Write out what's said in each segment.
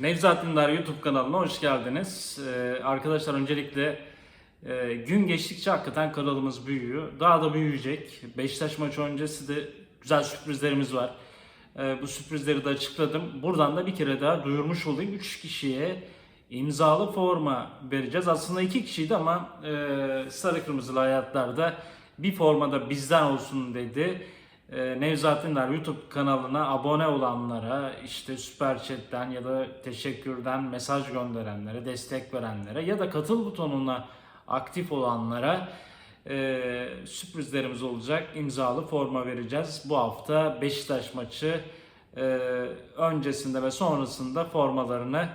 Nevzat Dindar YouTube kanalına hoş geldiniz. Ee, arkadaşlar öncelikle e, gün geçtikçe hakikaten kanalımız büyüyor. Daha da büyüyecek. Beşiktaş maçı öncesi de güzel sürprizlerimiz var. Ee, bu sürprizleri de açıkladım. Buradan da bir kere daha duyurmuş olayım. 3 kişiye imzalı forma vereceğiz. Aslında 2 kişiydi ama e, sarı kırmızılı hayatlarda bir formada bizden olsun dedi. Ee, Nevzat Dindar YouTube kanalına abone olanlara, işte Süper Chat'ten ya da teşekkürden mesaj gönderenlere, destek verenlere ya da katıl butonuna aktif olanlara e, sürprizlerimiz olacak. İmzalı forma vereceğiz. Bu hafta Beşiktaş maçı e, öncesinde ve sonrasında formalarını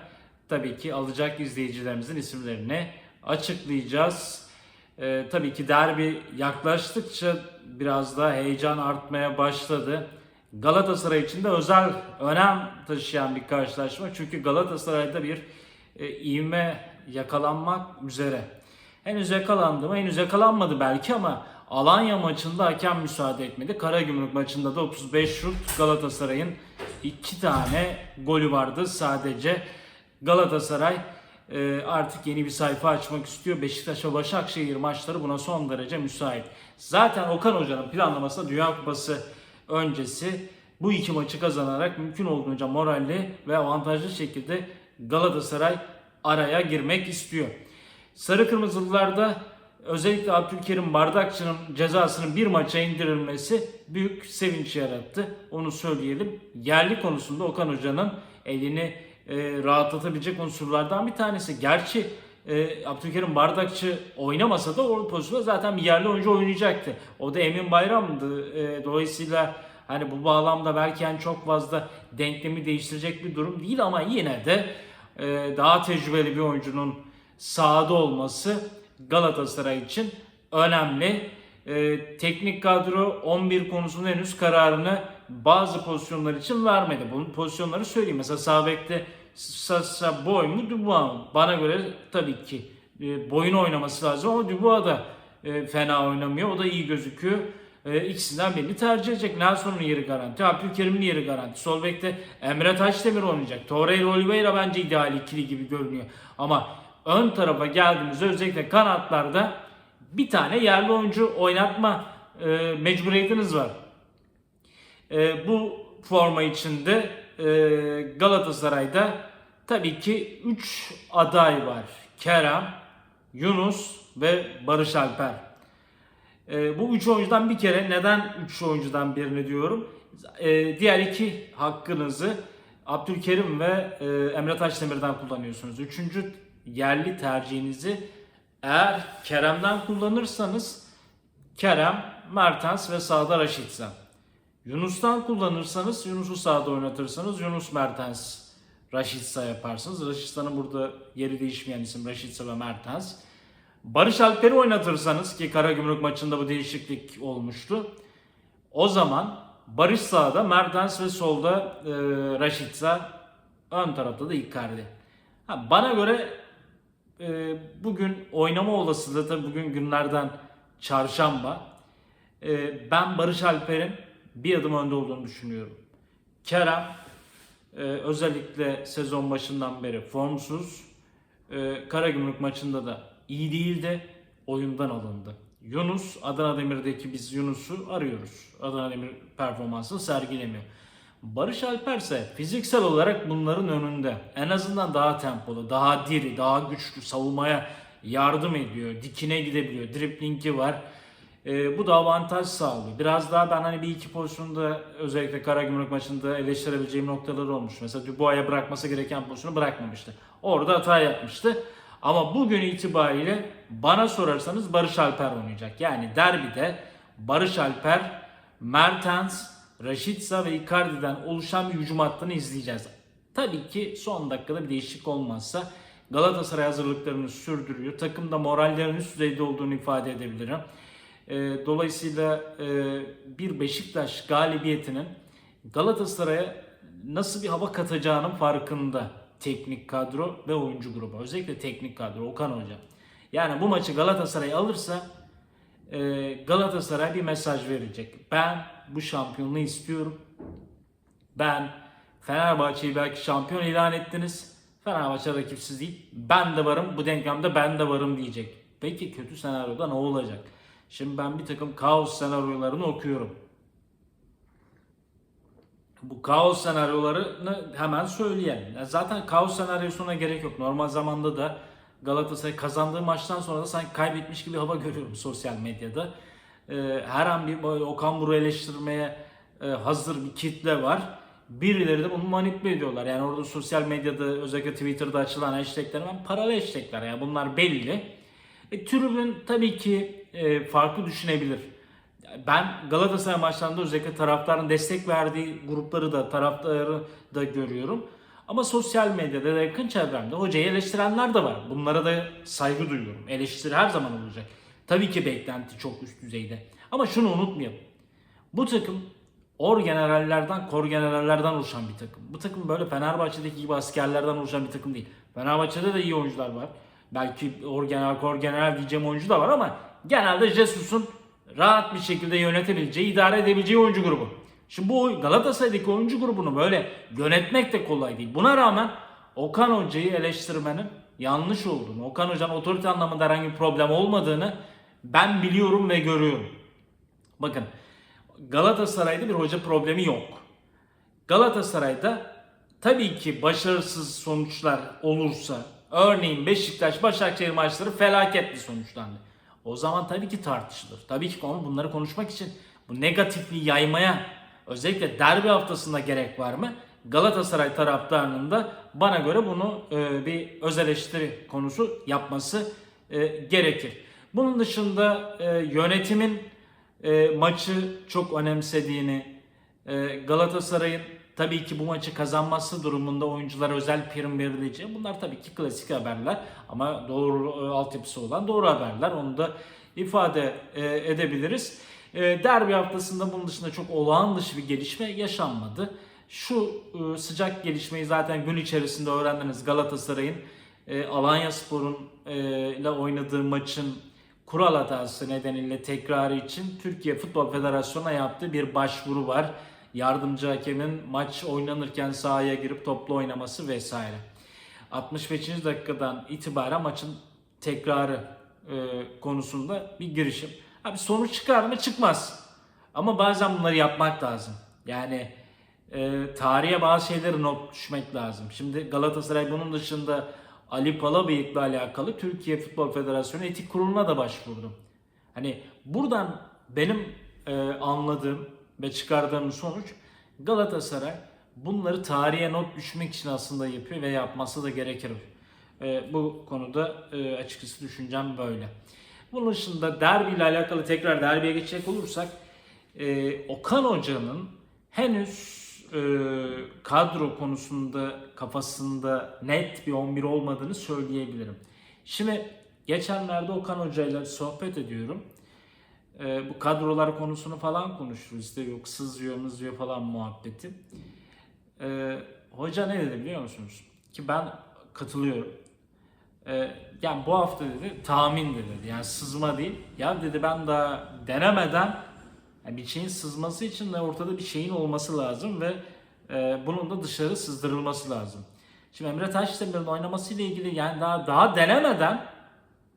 tabii ki alacak izleyicilerimizin isimlerini açıklayacağız. Ee, tabii ki derbi yaklaştıkça biraz da heyecan artmaya başladı. Galatasaray için de özel önem taşıyan bir karşılaşma. Çünkü Galatasaray'da bir e, ivme yakalanmak üzere. Henüz yakalandı mı? Henüz yakalanmadı belki ama Alanya maçında hakem müsaade etmedi. Karagümrük maçında da 35 şut Galatasaray'ın iki tane golü vardı sadece. Galatasaray artık yeni bir sayfa açmak istiyor. Beşiktaş ve Başakşehir maçları buna son derece müsait. Zaten Okan Hoca'nın planlamasında Dünya Kupası öncesi bu iki maçı kazanarak mümkün olduğunca moralli ve avantajlı şekilde Galatasaray araya girmek istiyor. Sarı Kırmızılılarda özellikle Abdülkerim Bardakçı'nın cezasının bir maça indirilmesi büyük sevinç yarattı. Onu söyleyelim. Yerli konusunda Okan Hoca'nın elini e, rahatlatabilecek unsurlardan bir tanesi. Gerçi e, Abdülkerim Bardakçı oynamasa da o pozisyonda zaten bir yerli oyuncu oynayacaktı. O da Emin Bayram'dı. E, dolayısıyla hani bu bağlamda belki yani çok fazla denklemi değiştirecek bir durum değil ama yine de e, daha tecrübeli bir oyuncunun sahada olması Galatasaray için önemli. E, teknik kadro 11 konusunda henüz kararını bazı pozisyonlar için vermedi. Bu pozisyonları söyleyeyim. Mesela sağ bekte Sasa boy mu Dubois mu? Bana göre tabii ki e, boyun oynaması lazım ama Dubois da e, fena oynamıyor. O da iyi gözüküyor. E, ikisinden birini tercih edecek. Nelson'un yeri garanti. Abdülkerim'in yeri garanti. Sol bekte Emre Taşdemir oynayacak. Torreira Oliveira bence ideal ikili gibi görünüyor. Ama ön tarafa geldiğimizde özellikle kanatlarda bir tane yerli oyuncu oynatma e, mecburiyetiniz var. E, bu forma içinde Galatasaray'da tabii ki 3 aday var. Kerem, Yunus ve Barış Alper. E, bu 3 oyuncudan bir kere neden 3 oyuncudan birini diyorum? E, diğer iki hakkınızı Abdülkerim ve e, Emre Taşdemir'den kullanıyorsunuz. Üçüncü yerli tercihinizi eğer Kerem'den kullanırsanız Kerem, Mertens ve sağda Raşitsa. Yunus'tan kullanırsanız Yunus'u sağda oynatırsanız Yunus Mertens Raşitsa yaparsınız. Raşitsa'nın burada yeri değişmeyen isim Raşitsa ve Mertens. Barış Alper'i oynatırsanız ki Karagümrük maçında bu değişiklik olmuştu. O zaman Barış sağda, Mertens ve solda e, Raşitsa, ön tarafta da Icardi. Ha, bana göre e, bugün oynama olasılığı tabii bugün günlerden çarşamba. E, ben Barış Alper'in bir adım önde olduğunu düşünüyorum. Kerem e, özellikle sezon başından beri formsuz. E, Karagümrük maçında da iyi değildi. Oyundan alındı. Yunus, Adana Demir'deki biz Yunus'u arıyoruz. Adana Demir performansını sergilemiyor. Barış Alper ise fiziksel olarak bunların önünde. En azından daha tempolu, daha diri, daha güçlü savunmaya yardım ediyor. Dikine gidebiliyor. Driplingi var. E, bu da avantaj sağlıyor. Biraz daha ben hani bir iki pozisyonda özellikle Karagümrük maçında eleştirebileceğim noktaları olmuş. Mesela Dubois'a bırakması gereken pozisyonu bırakmamıştı. Orada hata yapmıştı. Ama bugün itibariyle bana sorarsanız Barış Alper oynayacak. Yani derbide Barış Alper, Mertens, Raşitsa ve Icardi'den oluşan bir hücum hattını izleyeceğiz. Tabii ki son dakikada bir değişiklik olmazsa Galatasaray hazırlıklarını sürdürüyor. Takımda morallerin üst düzeyde olduğunu ifade edebilirim. E, dolayısıyla e, bir Beşiktaş galibiyetinin Galatasaray'a nasıl bir hava katacağının farkında teknik kadro ve oyuncu grubu. Özellikle teknik kadro Okan Hoca. Yani bu maçı Galatasaray alırsa e, Galatasaray bir mesaj verecek. Ben bu şampiyonluğu istiyorum. Ben Fenerbahçe'yi belki şampiyon ilan ettiniz. Fenerbahçe rakipsiz değil. Ben de varım. Bu denklemde ben de varım diyecek. Peki kötü senaryoda ne olacak? Şimdi ben bir takım kaos senaryolarını okuyorum. Bu kaos senaryolarını hemen söyleyelim. Ya zaten kaos senaryosuna gerek yok. Normal zamanda da Galatasaray kazandığı maçtan sonra da sanki kaybetmiş gibi hava görüyorum sosyal medyada. Ee, her an bir Okan Buruk'u eleştirmeye e, hazır bir kitle var. Birileri de bunu manipüle ediyorlar. Yani orada sosyal medyada özellikle Twitter'da açılan hashtagler hemen paralı hashtagler. Yani bunlar belli. E, tribün tabii ki e, farklı düşünebilir. Ben Galatasaray maçlarında özellikle taraftarın destek verdiği grupları da taraftarı da görüyorum. Ama sosyal medyada da yakın çevremde hocayı eleştirenler de var. Bunlara da saygı duyuyorum. Eleştiri her zaman olacak. Tabii ki beklenti çok üst düzeyde. Ama şunu unutmayalım. Bu takım or generallerden, kor generallerden oluşan bir takım. Bu takım böyle Fenerbahçe'deki gibi askerlerden oluşan bir takım değil. Fenerbahçe'de de iyi oyuncular var. Belki or general, kor general diyeceğim oyuncu da var ama genelde Jesus'un rahat bir şekilde yönetebileceği, idare edebileceği oyuncu grubu. Şimdi bu Galatasaray'daki oyuncu grubunu böyle yönetmek de kolay değil. Buna rağmen Okan Hoca'yı eleştirmenin yanlış olduğunu, Okan Hoca'nın otorite anlamında herhangi bir problem olmadığını ben biliyorum ve görüyorum. Bakın Galatasaray'da bir hoca problemi yok. Galatasaray'da tabii ki başarısız sonuçlar olursa örneğin Beşiktaş Başakşehir maçları felaketli sonuçlandı. O zaman tabii ki tartışılır. Tabii ki konu bunları konuşmak için bu negatifliği yaymaya özellikle derbi haftasında gerek var mı? Galatasaray taraftarının da bana göre bunu e, bir öz eleştiri konusu yapması e, gerekir. Bunun dışında e, yönetimin e, maçı çok önemsediğini, e, Galatasaray'ın tabii ki bu maçı kazanması durumunda oyunculara özel prim verileceği bunlar tabii ki klasik haberler ama doğru e, altyapısı olan doğru haberler onu da ifade e, edebiliriz. E, derbi haftasında bunun dışında çok olağan dışı bir gelişme yaşanmadı. Şu e, sıcak gelişmeyi zaten gün içerisinde öğrendiniz Galatasaray'ın e, Alanya Spor'un e, ile oynadığı maçın kural hatası nedeniyle tekrarı için Türkiye Futbol Federasyonu'na yaptığı bir başvuru var. Yardımcı hakemin maç oynanırken sahaya girip toplu oynaması vesaire. 65. dakikadan itibaren maçın tekrarı e, konusunda bir girişim. Abi sonuç çıkar mı? Çıkmaz. Ama bazen bunları yapmak lazım. Yani e, tarihe bazı şeyleri not düşmek lazım. Şimdi Galatasaray bunun dışında Ali Palabıyık'la alakalı Türkiye Futbol Federasyonu Etik Kurulu'na da başvurdu. Hani buradan benim e, anladığım ve çıkardığım sonuç Galatasaray bunları tarihe not düşmek için aslında yapıyor ve yapması da gerekir. E, bu konuda e, açıkçası düşüncem böyle. Bunun dışında derbi ile alakalı tekrar derbiye geçecek olursak e, Okan Hoca'nın henüz e, kadro konusunda kafasında net bir 11 olmadığını söyleyebilirim. Şimdi geçenlerde Okan Hoca ile sohbet ediyorum. E, bu kadrolar konusunu falan konuşuyoruz. İşte yok sızıyor mızıyor falan muhabbeti. E, hoca ne dedi biliyor musunuz? Ki ben katılıyorum. E, yani bu hafta dedi tahmin dedi. Yani sızma değil. Ya dedi ben daha denemeden yani bir şeyin sızması için de ortada bir şeyin olması lazım ve e, bunun da dışarı sızdırılması lazım. Şimdi Emre Taşdemir'in oynaması ile ilgili yani daha daha denemeden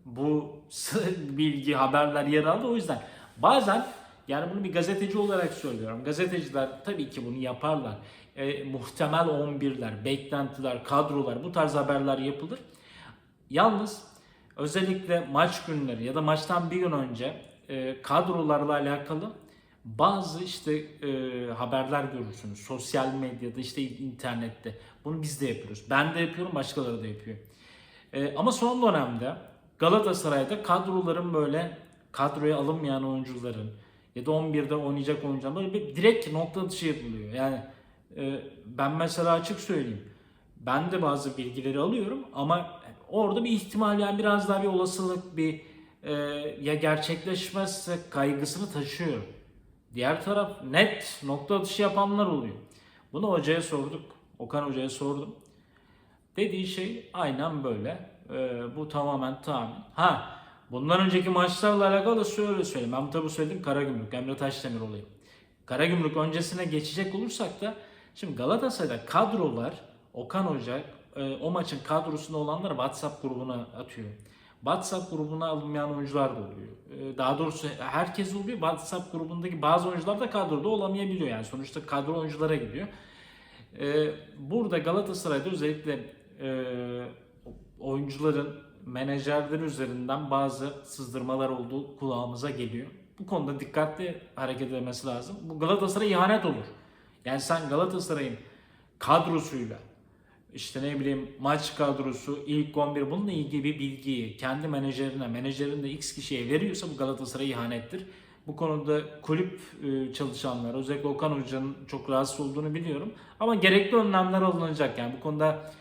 bu bilgi haberler yer aldı o yüzden bazen yani bunu bir gazeteci olarak söylüyorum. Gazeteciler tabii ki bunu yaparlar. E, muhtemel 11'ler, beklentiler, kadrolar bu tarz haberler yapılır. Yalnız özellikle maç günleri ya da maçtan bir gün önce e, kadrolarla alakalı bazı işte e, haberler görürsünüz sosyal medyada işte internette. Bunu biz de yapıyoruz. Ben de yapıyorum, başkaları da yapıyor. E, ama son dönemde Galatasaray'da kadroların böyle kadroya alınmayan oyuncuların ya da 11'de oynayacak oyuncuların böyle bir direkt nokta dışı yapılıyor. Yani e, ben mesela açık söyleyeyim. Ben de bazı bilgileri alıyorum ama orada bir ihtimal yani biraz daha bir olasılık bir e, ya gerçekleşmezse kaygısını taşıyorum. Diğer taraf net nokta atışı yapanlar oluyor. Bunu hocaya sorduk. Okan hocaya sordum. Dediği şey aynen böyle. Ee, bu tamamen tahmin. Ha bundan önceki maçlarla alakalı şöyle söyleyeyim. Ben tabi söyledim Karagümrük, Emre Taşdemir olayı. Karagümrük öncesine geçecek olursak da Şimdi Galatasaray'da kadrolar Okan Hoca e, o maçın kadrosunda olanları WhatsApp grubuna atıyor. WhatsApp grubuna alınmayan oyuncular da oluyor. E, Daha doğrusu herkes oluyor. WhatsApp grubundaki bazı oyuncular da kadroda olamayabiliyor. Yani sonuçta kadro oyunculara gidiyor. E, Burada Galatasaray'da özellikle oyuncuların menajerleri üzerinden bazı sızdırmalar olduğu kulağımıza geliyor. Bu konuda dikkatli hareket edilmesi lazım. Bu Galatasaray'a ihanet olur. Yani sen Galatasaray'ın kadrosuyla işte ne bileyim maç kadrosu, ilk 11 bununla ilgili bir bilgiyi kendi menajerine, menajerin de X kişiye veriyorsa bu Galatasaray'a ihanettir. Bu konuda kulüp e, çalışanlar, özellikle Okan Hoca'nın çok rahatsız olduğunu biliyorum. Ama gerekli önlemler alınacak. Yani bu konuda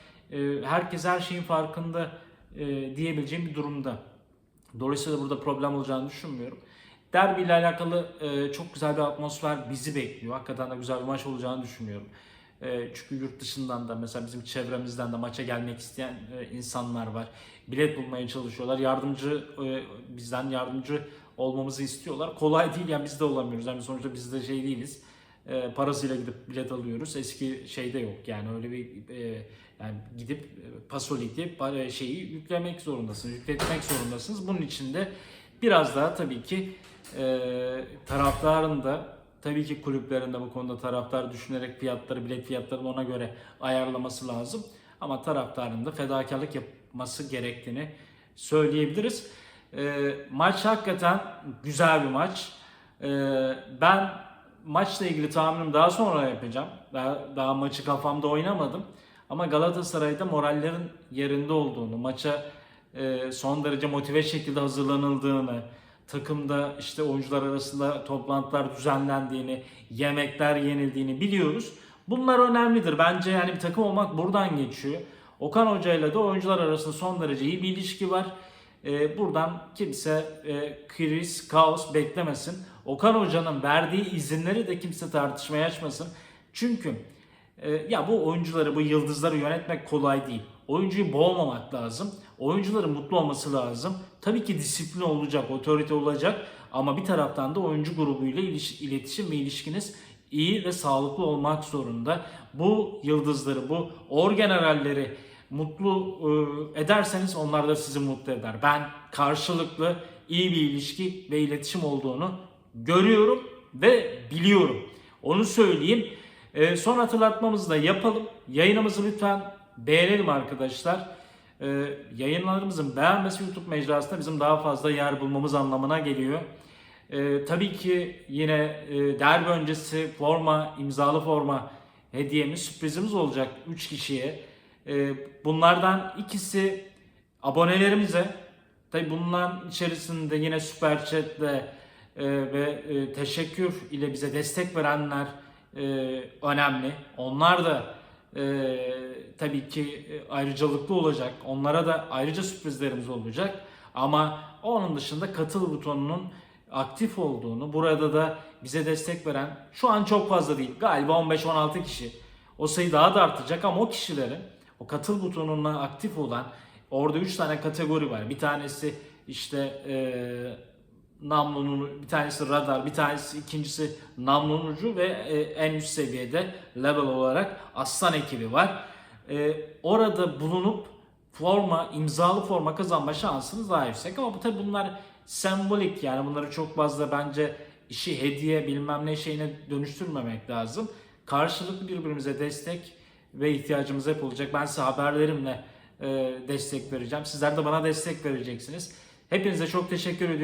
herkes her şeyin farkında e, diyebileceğim bir durumda. Dolayısıyla burada problem olacağını düşünmüyorum. Derbi ile alakalı e, çok güzel bir atmosfer bizi bekliyor. Hakikaten de güzel bir maç olacağını düşünüyorum. E, çünkü yurt dışından da mesela bizim çevremizden de maça gelmek isteyen insanlar var. Bilet bulmaya çalışıyorlar. Yardımcı bizden yardımcı olmamızı istiyorlar. Kolay değil yani biz de olamıyoruz. Yani sonuçta biz de şey değiliz. E, parasıyla gidip bilet alıyoruz. Eski şeyde yok yani öyle bir e, yani gidip e, Pasolik'te para şeyi yüklemek zorundasınız, yükletmek zorundasınız. Bunun için de biraz daha tabii ki e, taraftarın da tabii ki kulüplerin de bu konuda taraftar düşünerek fiyatları, bilet fiyatlarını ona göre ayarlaması lazım. Ama taraftarın da fedakarlık yapması gerektiğini söyleyebiliriz. E, maç hakikaten güzel bir maç. E, ben maçla ilgili tahminim daha sonra yapacağım. Daha, daha maçı kafamda oynamadım. Ama Galatasaray'da morallerin yerinde olduğunu, maça e, son derece motive şekilde hazırlanıldığını, takımda işte oyuncular arasında toplantılar düzenlendiğini, yemekler yenildiğini biliyoruz. Bunlar önemlidir. Bence yani bir takım olmak buradan geçiyor. Okan Hoca ile de oyuncular arasında son derece iyi bir ilişki var. E, buradan kimse e, kriz, kaos beklemesin. Okan Hoca'nın verdiği izinleri de kimse tartışmaya açmasın. Çünkü e, ya bu oyuncuları, bu yıldızları yönetmek kolay değil. Oyuncuyu boğmamak lazım. Oyuncuların mutlu olması lazım. Tabii ki disiplin olacak, otorite olacak. Ama bir taraftan da oyuncu grubuyla iletişim ve ilişkiniz iyi ve sağlıklı olmak zorunda. Bu yıldızları, bu orgeneralleri mutlu e, ederseniz onlar da sizi mutlu eder. Ben karşılıklı iyi bir ilişki ve iletişim olduğunu görüyorum ve biliyorum. Onu söyleyeyim. E, son hatırlatmamızı da yapalım. Yayınımızı lütfen beğenelim arkadaşlar. E, yayınlarımızın beğenmesi YouTube mecrasında bizim daha fazla yer bulmamız anlamına geliyor. Tabii ki yine e, derbi öncesi forma, imzalı forma hediyemiz, sürprizimiz olacak 3 kişiye. E, bunlardan ikisi abonelerimize. Tabii bunların içerisinde yine Süper Chat'le e, ve e, teşekkür ile bize destek verenler e, önemli. Onlar da tabii ki ayrıcalıklı olacak. Onlara da ayrıca sürprizlerimiz olacak. Ama onun dışında katıl butonunun aktif olduğunu, burada da bize destek veren şu an çok fazla değil. Galiba 15-16 kişi. O sayı daha da artacak ama o kişilerin o katıl butonuna aktif olan orada 3 tane kategori var. Bir tanesi işte eee namlunun bir tanesi radar, bir tanesi ikincisi namlunun ucu ve e, en üst seviyede level olarak aslan ekibi var. E, orada bulunup forma, imzalı forma kazanma şansınız daha yüksek ama bu tabi bunlar sembolik yani bunları çok fazla bence işi hediye bilmem ne şeyine dönüştürmemek lazım. Karşılıklı birbirimize destek ve ihtiyacımız hep olacak. Ben size haberlerimle destek vereceğim. Sizler de bana destek vereceksiniz. Hepinize çok teşekkür ediyorum.